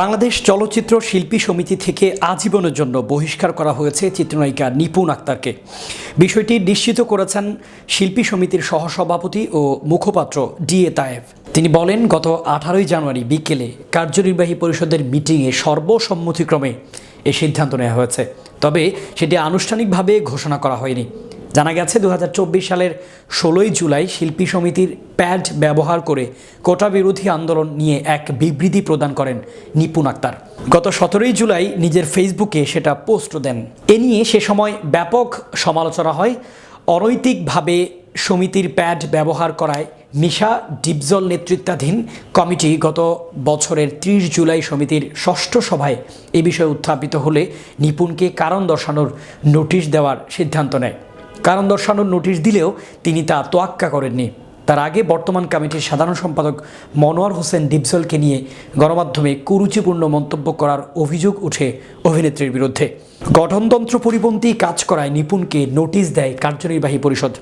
বাংলাদেশ চলচ্চিত্র শিল্পী সমিতি থেকে আজীবনের জন্য বহিষ্কার করা হয়েছে চিত্রনায়িকা নিপুণ আক্তারকে। বিষয়টি নিশ্চিত করেছেন শিল্পী সমিতির সহসভাপতি ও মুখপাত্র ডি এ তায়েব। তিনি বলেন, গত আঠারোই জানুয়ারি বিকেলে কার্যনির্বাহী পরিষদের মিটিংয়ে সর্বসম্মতিক্রমে এ সিদ্ধান্ত নেওয়া হয়েছে। তবে সেটি আনুষ্ঠানিকভাবে ঘোষণা করা হয়নি। জানা গেছে দু হাজার চব্বিশ সালের ষোলোই জুলাই শিল্পী সমিতির প্যাড ব্যবহার করে কোটা বিরোধী আন্দোলন নিয়ে এক বিবৃতি প্রদান করেন নিপুণ আক্তার। গত সতেরোই জুলাই নিজের ফেসবুকে সেটা পোস্ট দেন। এ নিয়ে সে সময় ব্যাপক সমালোচনা হয়। অনৈতিকভাবে সমিতির প্যাড ব্যবহার করায় মিশা ডিপজল নেতৃত্বাধীন কমিটি গত বছরের ত্রিশ জুলাই সমিতির ষষ্ঠ সভায় এ বিষয়ে উত্থাপিত হলে নিপুণকে কারণ দর্শানোর নোটিশ দেওয়ার সিদ্ধান্ত নেয়। কারণ দর্শানোর নোটিশ দিলেও তিনি তা তোয়াক্কা করেননি। তার আগে বর্তমান কমিটির সাধারণ সম্পাদক মনোয়ার হোসেন ডিপজলকে নিয়ে গণমাধ্যমে কুরুচিপূর্ণ মন্তব্য করার অভিযোগ উঠে অভিনেত্রীর বিরুদ্ধে। গঠনতন্ত্র পরিপন্থী কাজ করায় নিপুণকে নোটিশ দেয় কার্যনির্বাহী পরিষদ।